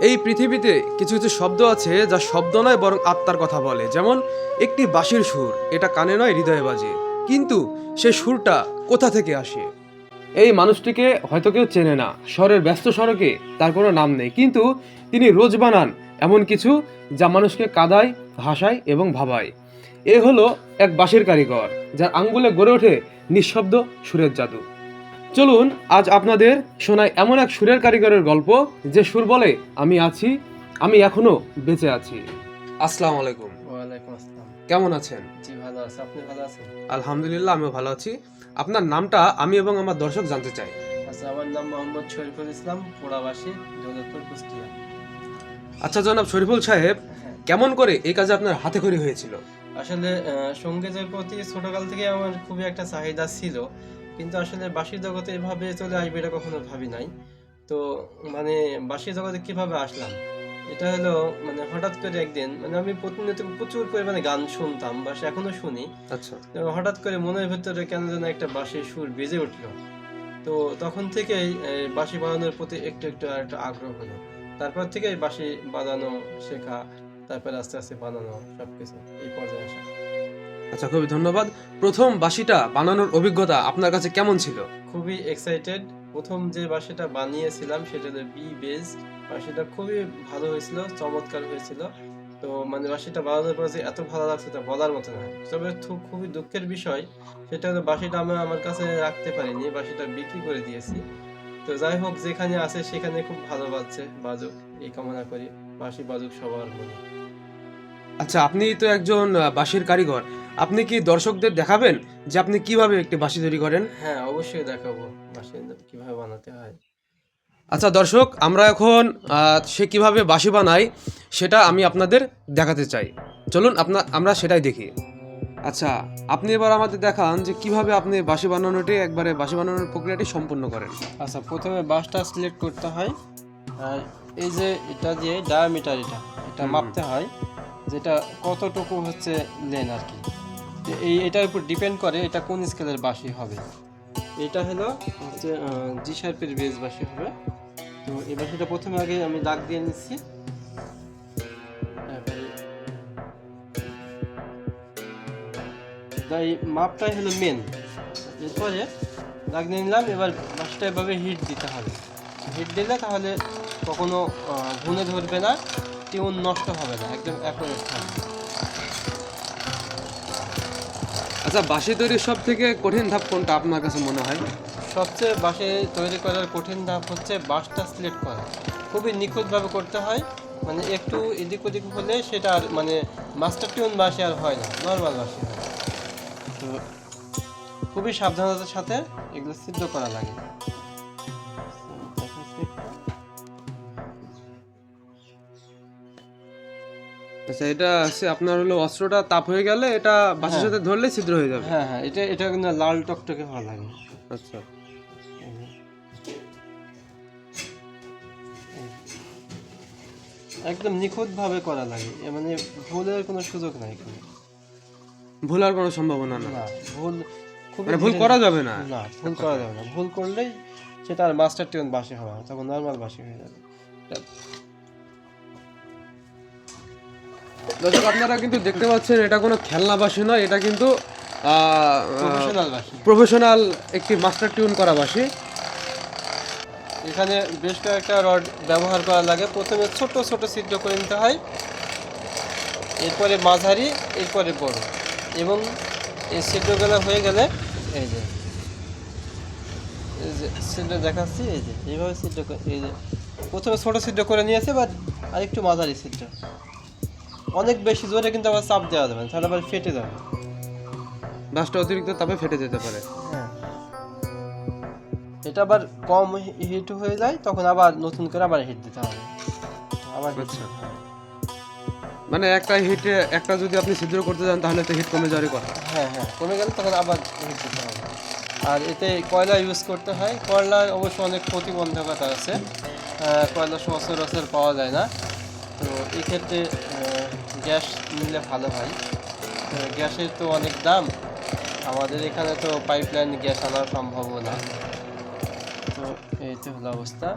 এই পৃথিবীতে কিছু কিছু শব্দ আছে যা শব্দ নয় বরং আত্মার কথা বলে। যেমন, একটি বাঁশির সুর। এটা কানে নয়, হৃদয়ে বাজে। কিন্তু সে সুরটা কোথা থেকে আসে? এই মানুষটিকে হয়তো কেউ চেনে না। শহরের ব্যস্ত সড়কে তার কোনো নাম নেই। কিন্তু তিনি রোজ বানান এমন কিছু যা মানুষকে কাদায়, ভাসায় এবং ভাবায়। এ হলো এক বাঁশির কারিগর, যার আঙ্গুলে গড়ে ওঠে নিঃশব্দ সুরের জাদু। চলুন আজ আপনাদের শোনাই এমন এক সুরের কারিগরের গল্প যে সুর বলে আমি আছি আমি এখনও বেঁচে আছি। আসসালামু আলাইকুম। ওয়ালাইকুম আসসালাম। কেমন আছেন? জি ভালো আছে। আপনি ভালো আছেন? আলহামদুলিল্লাহ আমিও ভালো আছি। আপনার নামটা আমি এবং আমার দর্শক জানতে চাই। আচ্ছা আমার নাম মোহাম্মদ শরীফুল ইসলাম পোড়াবাসী দৌলতপুর কুষ্টিয়া। আচ্ছা জনাব শরীফুল সাহেব হ্যাঁ, কেমন করে এই কাজে আপনার হাতে খড়ি হয়েছিল? আসলে সঙ্গীতের প্রতি ছোটকাল থেকে আমার খুবই একটা চাহিদা ছিল। কিন্তু আসলে বাঁশির জগতে এভাবে চলে আসবে এটা কখনো ভাবি নাই। তো মানে বাঁশির জগতে কীভাবে আসলাম? এটা হলো মানে হঠাৎ করে একদিন মানে আমি প্রতিনিয়ত প্রচুর পরিমাণে গান শুনতাম বা এখনও শুনি। আচ্ছা। হঠাৎ করে মনের ভেতরে কেন যেন একটা বাঁশির সুর বেজে উঠল। তো তখন থেকেই বাঁশি বাজানোর প্রতি একটু একটু একটা আগ্রহ হলো। তারপর থেকেই বাঁশি বাজানো শেখা তারপর আস্তে আস্তে বানানো সবকিছু এই পর্যায়ে আসা। আচ্ছা খুবই ধন্যবাদ। প্রথম বাঁশিটা বানানোর অভিজ্ঞতা আপনার কাছে কেমন ছিল? খুবই এক্সাইটেড প্রথম যে বাঁশিটা বানিয়েছিলাম, সেটা হলো বি বেজ বাঁশিটা খুবই ভালো হয়েছিল, চমৎকার হয়েছিল। তো মানে বাঁশিটা বানানোর পর যে এত ভালো লাগছে তা বলার মতো না। তবে খুবই দুঃখের বিষয়, সেটা হলো বাঁশিটা আমি আমার কাছে রাখতে পারিনি বাসিটা বিক্রি করে দিয়েছি। তো যাই হোক, যেখানে আছে সেখানে খুব ভালো বাজছে, বাজুক, এই কামনা করি। বাঁশি বাজুক সবার মনে। আচ্ছা আপনি তো একজন বাঁশির কারিগর। আপনি কি দর্শকদের দেখাবেন যে আপনি কীভাবে একটি বাঁশি তৈরি করেন? হ্যাঁ অবশ্যই দেখাবো বাঁশি কীভাবে বানাতে হয়। আচ্ছা দর্শক আমরা এখন সে কীভাবে বাঁশি বানায় সেটা আমি আপনাদের দেখাতে চাই। চলুন আপনার আমরা সেটাই দেখি। আচ্ছা আপনি এবার আমাদের দেখান যে কীভাবে আপনি বাঁশি বানানোটি একবারে বাঁশি বানানোর প্রক্রিয়াটি সম্পূর্ণ করেন। আচ্ছা প্রথমে বাঁশটা সিলেক্ট করতে হয়। আর এই যে এটা দিয়ে ডায়ামিটার এটা এটা মাপতে হয়। যেটা কতটুকু হচ্ছে লেন আর কি। এই, এটার উপর ডিপেন্ড করে এটা কোন স্কেলের বাঁশি হবে। এটা হলো হচ্ছে জি শার্পের বেজ বাঁশি হবে। তো এই বাঁশিটা প্রথমে আগে আমি দাগ দিয়ে নিচ্ছি। তাই মাপটাই হলো মেন এরপরে দাগ নিয়ে নিলাম, এবার বাঁশটা এভাবে হিট দিতে হবে। হিট দিলে তাহলে কখনো ঘুনে ধরবে না। টিউন নষ্ট হবে না একদম অ্যাকুরেট থাকবে আচ্ছা বাঁশি তৈরির সব থেকে কঠিন ধাপ কোনটা আপনার কাছে মনে হয়? সবচেয়ে বাঁশে তৈরি করার কঠিন ধাপ হচ্ছে বাঁশটা সিলেক্ট করা। খুবই নিখুঁতভাবে করতে হয় মানে একটু এদিক ওদিক হলে সেটা আর মানে মাস্টার টিউন বাঁশি আর হয় না নর্মাল বাঁশি হয়। তো খুবই সাবধানতার সাথে এগুলো সিদ্ধ করা লাগে। আচ্ছা এটা আছে আপনার হলো অস্ত্রটা তাপ হয়ে গেলে এটা বাঁশির হ্যাঁ। সাথে ধরলে ছিদ্র হয়ে যাবে। হ্যাঁ হ্যাঁ এটা এটা কিন্তু লাল টকটকে ভালো লাগে। আচ্ছা। একদম নিখুঁত ভাবে করা লাগে। মানে ভুলের কোনো সুযোগ নাই এখানে। ভুলার কোনো সম্ভাবনা না না ভুল মানে ভুল করা যাবে না। না ভুল করা যাবে না। ভুল করলেই সেটা আর মাস্টার টিউন বাসি হবে না তখন নর্মাল বাসি হয়ে যাবে। দর্শক আপনারা কিন্তু দেখতে পাচ্ছেন এটা কোনো খেলনা বাঁশি নয় এটা কিন্তু প্রফেশনাল একটি মাস্টার টিউন করা বাঁশি এখানে বেশ কয়েকটা রড ব্যবহার করা লাগে। প্রথমে ছোট ছোট ছিদ্র করে নিতে হয়। এরপরে মাঝারি এরপরে বড়। এবং এই ছিদ্রগুলো হয়ে গেলে এই যে এই যে ছিদ্র দেখাচ্ছি এই যে এইভাবে ছিদ্র এই যে প্রথমে ছোট ছিদ্র করে নিয়েছে বা আরেকটু মাঝারি ছিদ্র। অনেক বেশি জোরে কিন্তু আবার চাপ দেওয়া যাবে তাহলে আবার ফেটে যাবে। বাঁশটা অতিরিক্ত তাপে ফেটে যেতে পারে। হ্যাঁ। এটা আবার কম হিট হয়ে যায় তখন আবার নতুন করে আবার হিট দিতে হবে। আবার আচ্ছা। মানে একটা হিটে একটা যদি আপনি ছিদ্র করতে যান তাহলে তো হিট কমে যাওয়ারই কথা। হ্যাঁ হ্যাঁ কমে গেলে তখন আবার হিট দিতে হবে। আর এতে কয়লা ইউজ করতে হয়। কয়লার অবশ্য অনেক প্রতিবন্ধকতা আছে। কয়লা সচরাচর পাওয়া যায় না। তো এই ক্ষেত্রে গ্যাস নিলে ভালো হয়। গ্যাসের তো অনেক দাম। আমাদের এখানে তো পাইপ লাইন গ্যাস আনা সম্ভব না। তো এই তো হলো অবস্থা।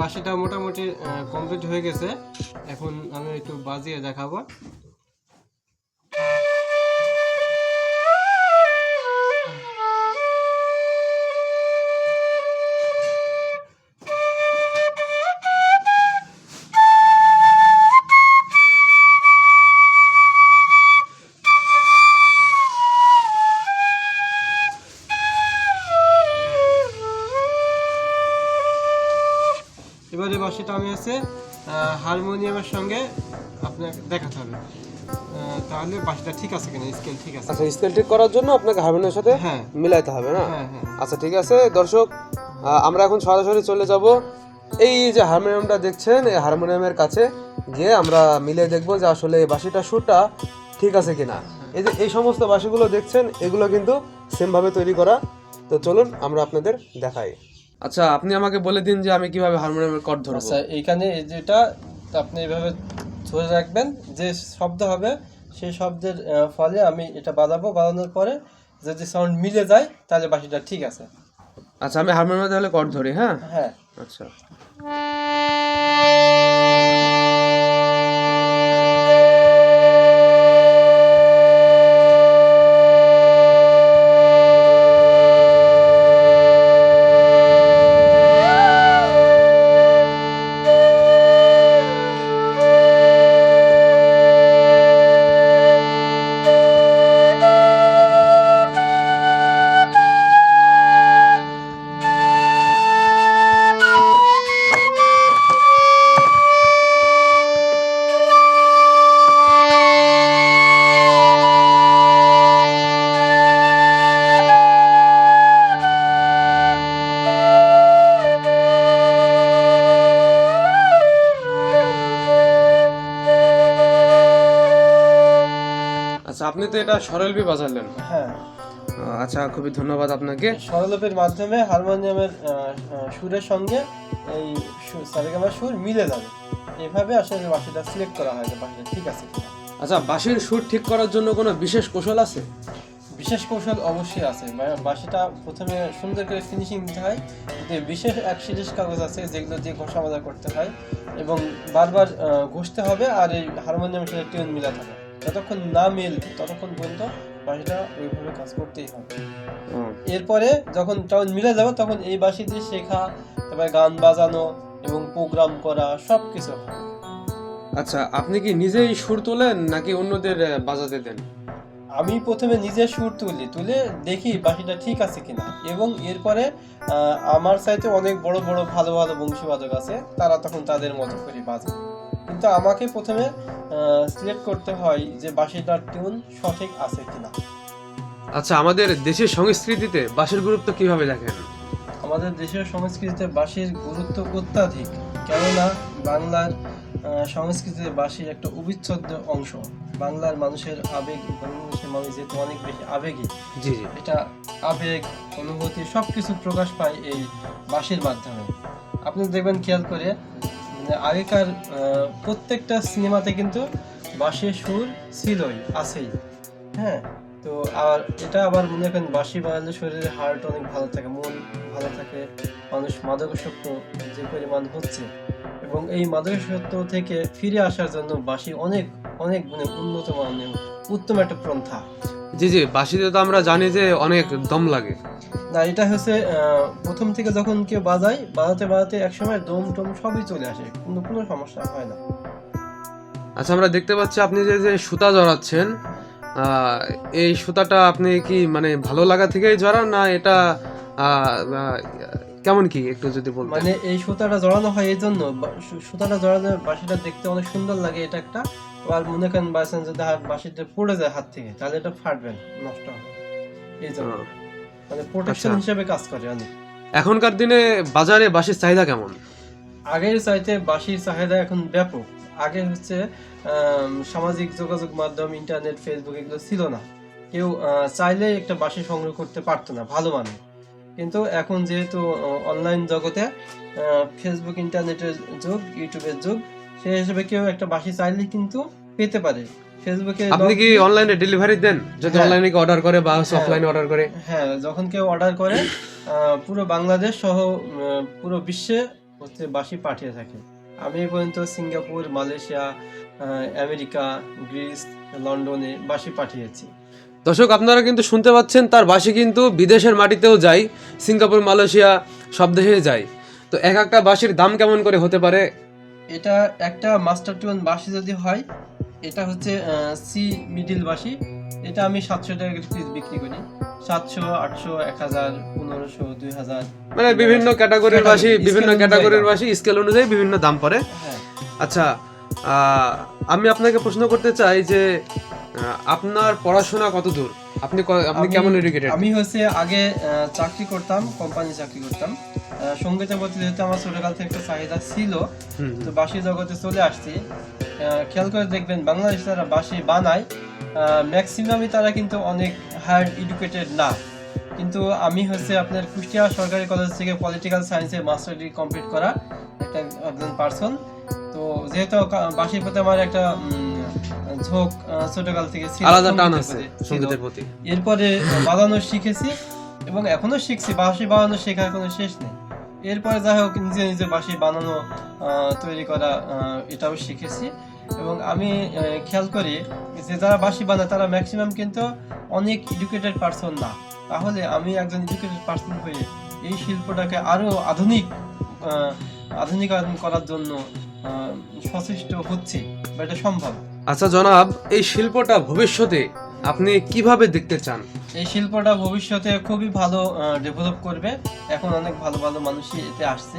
বাসিটা মোটামুটি কমপ্লিট হয়ে গেছে। এখন আমি একটু বাজিয়ে দেখাবো। বাঁশিটা আমি হচ্ছে হারমোনিয়ামের সঙ্গে আপনাকে দেখাতে হবে। তাহলে বাঁশিটা ঠিক আছে কিনা? স্কেল ঠিক আছে? আচ্ছা স্কেল ঠিক করার জন্য আপনাকে হারমোনিয়ামের সাথে হ্যাঁ। মিলাইতে হবে না? হ্যাঁ হ্যাঁ। আচ্ছা ঠিক আছে দর্শক আমরা এখন সরাসরি চলে যাব। এই যে হারমোনিয়ামটা দেখছেন এই হারমোনিয়ামের কাছে গিয়ে আমরা মিলে দেখব যে আসলে এই বাঁশিটা সুরটা ঠিক আছে কিনা। এই যে এই সমস্ত বাঁশিগুলো দেখছেন এগুলো কিন্তু সেম ভাবে তৈরি করা। তো চলুন আমরা আপনাদের দেখাই। আচ্ছা আপনি আমাকে বলে দিন যে আমি কীভাবে হারমোনিয়ামের কর্ড ধরবো। আচ্ছা এইখানে এই যেটা আপনি এভাবে ধরে রাখবেন যে শব্দ হবে সেই শব্দের ফলে আমি এটা বাজাবো। বাজানোর পরে যদি সাউন্ড মিলে যায় তাহলে বাসিটা ঠিক আছে। আচ্ছা আমি হারমোনিয়ামে তাহলে কর্ড ধরি হ্যাঁ? হ্যাঁ। আচ্ছা। আপনি তো এটা সরলবি বাজালেন। হ্যাঁ। আচ্ছা খুবই ধন্যবাদ আপনাকে। স্বরলোপের মাধ্যমে হারমোনিয়ামের সুরের সঙ্গে এই সু- সারেগামার সুর মিলে যাবে। এভাবে আসলে বাঁশিটা সিলেক্ট করা হয় যে বাঁশিটা ঠিক আছে কিনা। আচ্ছা বাঁশির সুর ঠিক করার জন্য কোনো বিশেষ কৌশল আছে? বিশেষ কৌশল অবশ্যই আছে। বাঁশিটা প্রথমে সুন্দর করে ফিনিশিং দিতে হয়। এতে বিশেষ এক সিরিজ কাগজ আছে যেগুলো দিয়ে ঘষা মাজা করতে হয়। এবং বারবার ঘষতে হবে আর এই হারমোনিয়ামের সাথে টিউন মিলাতে হবে। যতক্ষণ না মিল ততক্ষণ পর্যন্ত বাঁশিটা ওইভাবে কাজ করতেই হবে। এরপরে যখন টাউন মিলে যাবে তখন এই বাঁশি দিয়ে শেখা তারপরে গান বাজানো এবং প্রোগ্রাম করা সব কিছু আচ্ছা আপনি কি নিজেই সুর তোলেন নাকি অন্যদের বাজাতে দেন? আমি প্রথমে নিজে সুর তুলি তুলে দেখি বাঁশিটা ঠিক আছে কিনা। এবং এরপরে আহ, আমার চাইতে অনেক বড় বড় ভালো ভালো বংশীবাদক আছে তারা তখন তাদের মতো করে বাজায়। কিন্তু আমাকে প্রথমে সিলেক্ট করতে হয় যে বাঁশিটার টিউন সঠিক আছে কিনা। আচ্ছা আমাদের দেশের সংস্কৃতিতে বাঁশির গুরুত্ব কীভাবে দেখেন? আমাদের দেশের সংস্কৃতিতে বাঁশির গুরুত্ব অত্যাধিক কেননা বাংলার সংস্কৃতিতে বাঁশির একটা অবিচ্ছেদ্য অংশ। বাংলার মানুষের আবেগ বাংলাদেশের মানুষ যেহেতু অনেক বেশি আবেগী জি জি। এটা আবেগ অনুভূতি সব কিছু প্রকাশ পায় এই বাঁশির মাধ্যমে। আপনি দেখবেন খেয়াল করে আগেকার প্রত্যেকটা সিনেমাতে কিন্তু বাঁশির সুর ছিলই, আছেই। হ্যাঁ তো আর এটা আবার মনে করেন বাঁশি বাজালে শরীরের হার্ট অনেক ভালো থাকে, মন ভালো থাকে, মানুষ মাদকাসক্ত যে পরিমাণ হচ্ছে। এবং এই মাদকাসক্ত থেকে ফিরে আসার জন্য বাঁশি অনেক অনেক মানে উন্নত মানের উত্তম একটা পন্থা। জি জি, বাঁশিতে তো আমরা জানি যে অনেক দম লাগে। না এটা হচ্ছে প্রথম থেকে যখন কেউ বাজায় বাজাতে বাজাতে একসময় দম টম সবই চলে আসে কিন্তু কোনো সমস্যা হয় না। আচ্ছা আমরা দেখতে পাচ্ছি আপনি যে যে সুতা জড়াচ্ছেন এই সুতাটা আপনি কি মানে ভালো লাগা থেকেই জড়ান না এটা কেমন কি একটু যদি বলতেন? মানে এই সুতাটা জড়ানো হয় এই জন্য সুতাটা জড়ানো বাঁশিটা দেখতে অনেক সুন্দর লাগে এটা একটা। আর মনে করেন বাসেন যদি হাত বাঁশিটা পড়ে যায় হাত থেকে তাহলে এটা ফাটবে নষ্ট হবে এই জন্য। মানে প্রোটেকশন আচ্ছা। হিসেবে কাজ করে অনেক এখনকার দিনে বাজারে বাঁশির চাহিদা কেমন? আগের চাইতে বাঁশির চাহিদা এখন ব্যাপক। আগে হচ্ছে আম, সামাজিক যোগাযোগ মাধ্যম ইন্টারনেট ফেসবুক এগুলো ছিল না। কেউ আহ, চাইলে একটা বাঁশি সংগ্রহ করতে পারতো না ভালো মানে কিন্তু এখন যেহেতু অনলাইন জগতে আহ, ফেসবুক ইন্টারনেটের যুগ ইউটিউবের যুগ সেই হিসেবে কেউ একটা বাঁশি চাইলে কিন্তু পেতে পারে। ফেসবুকে আপনি কি অনলাইনে ডেলিভারি দেন? যদি হ্যাঁ। অনলাইনে অর্ডার করে বা হ্যাঁ। অফলাইনে অর্ডার করে? হ্যাঁ যখন কেউ অর্ডার করে পুরো বাংলাদেশ সহ পুরো বিশ্বে হচ্ছে বাঁশি পাঠিয়ে থাকে। আমি পর্যন্ত সিঙ্গাপুর মালয়েশিয়া আমেরিকা গ্রিস লন্ডনে বাসি পাঠিয়েছি। দর্শক আপনারা কিন্তু শুনতে পাচ্ছেন তার বাসি কিন্তু বিদেশের মাটিতেও যায় সিঙ্গাপুর মালয়েশিয়া সব দেশে যায়। তো এক একটা বাসির দাম কেমন করে হতে পারে? এটা একটা মাস্টার টোন বাসি যদি হয় এটা হচ্ছে সি মিডিল বাসি এটা আমি সাতশো টাকা পিস বিক্রি করি। সাতশো আটশো এক হাজার পনেরোশো দুই হাজার। মানে বিভিন্ন ক্যাটাগরির বাসি বিভিন্ন ক্যাটাগরির বাসি স্কেল অনুযায়ী বিভিন্ন দাম পড়ে। হ্যাঁ। আচ্ছা আমি আপনাকে প্রশ্ন করতে চাই যে আপনার পড়াশোনা কত দূর আপনি আপনি কেমন এডুকেটেড আমি হচ্ছে আগে চাকরি করতাম কোম্পানি চাকরি করতাম। সঙ্গীতের প্রতি যেহেতু আমার ছোটকাল থেকে একটা চাহিদা ছিল তো বাঁশি জগতে চলে আসছি। খেয়াল করে দেখবেন বাংলাদেশ যারা বাঁশি বানায়। ম্যাক্সিমামই তারা কিন্তু অনেক হায়ার এডুকেটেড না। কিন্তু আমি হচ্ছে আপনার কুষ্টিয়া সরকারি কলেজ থেকে পলিটিক্যাল সায়েন্সে মাস্টার ডিগ্রি কমপ্লিট করা একটা একজন পার্সন যেহেতু বাঁশির প্রতি আমার একটা ঝোঁক ছোটকাল থেকে আলাদা টান আছে সঙ্গীতের প্রতি। এরপরে বাজানো শিখেছি এবং এখনও শিখছি বাঁশি বানানো শেখার কোনো শেষ নেই। এরপরে যাই হোক নিজে নিজে বাঁশি বানানো তৈরি করা এটাও শিখেছি। এবং আমি খেয়াল করি যে যারা বাঁশি বানায় তারা ম্যাক্সিমাম কিন্তু অনেক এডুকেটেড পার্সন না। তাহলে আমি একজন এডুকেটেড পার্সন হয়ে এই শিল্পটাকে আরও আধুনিক আধুনিকায়ন করার জন্য সচেষ্ট হচ্ছে বা এটা সম্ভব। আচ্ছা জনাব এই শিল্পটা ভবিষ্যতে আপনি কীভাবে দেখতে চান? এই শিল্পটা ভবিষ্যতে খুবই ভালো ডেভেলপ করবে। এখন অনেক ভালো ভালো মানুষই এতে আসছে।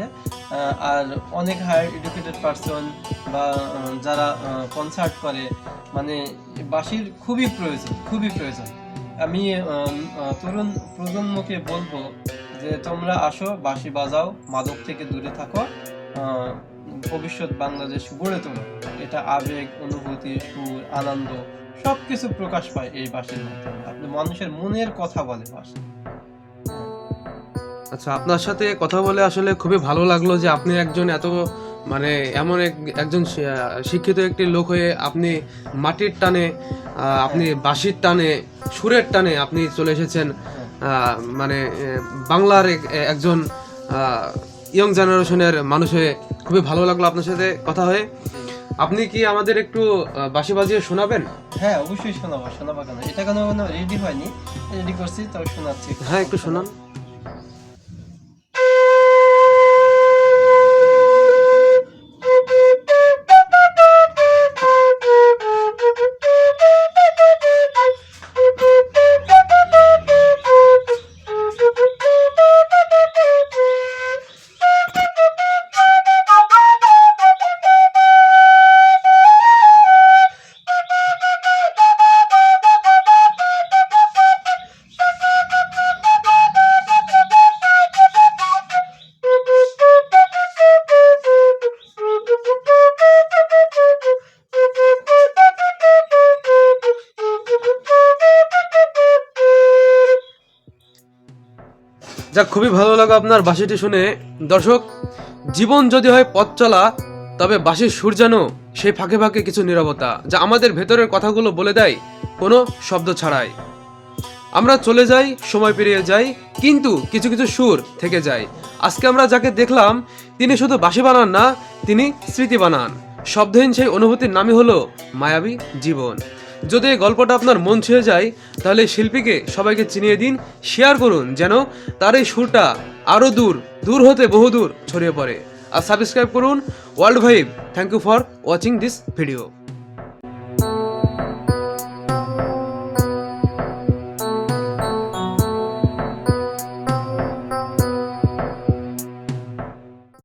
আর অনেক হায়ার এডুকেটেড পারসন বা যারা কনসার্ট করে মানে বাঁশির খুবই প্রয়োজন খুবই প্রয়োজন। আমি তরুণ প্রজন্মকে বলব যে তোমরা আসো বাঁশি বাজাও মাদক থেকে দূরে থাকো। ভবিষ্যৎ বাংলাদেশ গড়ে তোলো। এটা আবেগ, অনুভূতি, সুর, আনন্দ, সবকিছু প্রকাশ পায় এই বাসের মাধ্যমে। আপনি মানুষের মনের কথা বলে বাঁশি। আচ্ছা আপনার সাথে কথা বলে আসলে খুবই ভালো লাগল যে আপনি একজন এত মানে এমন এক- একজন শিক্ষিত একটি লোক হয়ে আপনি মাটির টানে আপনি বাঁশির টানে, সুরের টানে আপনি চলে এসেছেন। মানে বাংলার এক- একজন ইয়ং জেনারেশনের মানুষ হয়ে খুবই ভালো লাগল আপনার সাথে কথা হয়ে। আপনি কি আমাদের একটু বাসি বাজিয়ে শোনাবেন? হ্যাঁ অবশ্যই শোনাবো শোনাবো কেন? এটা কেন কেন রেডি হয়নি। রেডি করছি তাও শোনাচ্ছি। হ্যাঁ একটু শোনান। যাক, খুবই ভালো লাগল আপনার বাসিটি শুনে। দর্শক, জীবন যদি হয় পথ চলা, তবে বাসির সুর যেন সেই ফাঁকে ফাঁকে কিছু নিরবতা, যা আমাদের ভেতরের কথাগুলো বলে দেয়, কোনো শব্দ ছাড়াই। আমরা চলে যাই, সময় পেরিয়ে যাই, কিন্তু কিছু কিছু সুর থেকে যায় আজকে আমরা যাকে দেখলাম, তিনি শুধু বাসি বানান না, তিনি স্মৃতি বানান। শব্দহীন সেই অনুভূতির নামই হলো মায়াবী জীবন। যদি এই গল্পটা আপনার মন ছুঁয়ে যায়, তাহলে শিল্পীকে সবাইকে চিনিয়ে দিন শেয়ার করুন, যেন তার এই সুরটা আরও দূর দূর হতে বহুদূর ছড়িয়ে পড়ে। আর সাবস্ক্রাইব করুন world vibe thank you for watching this video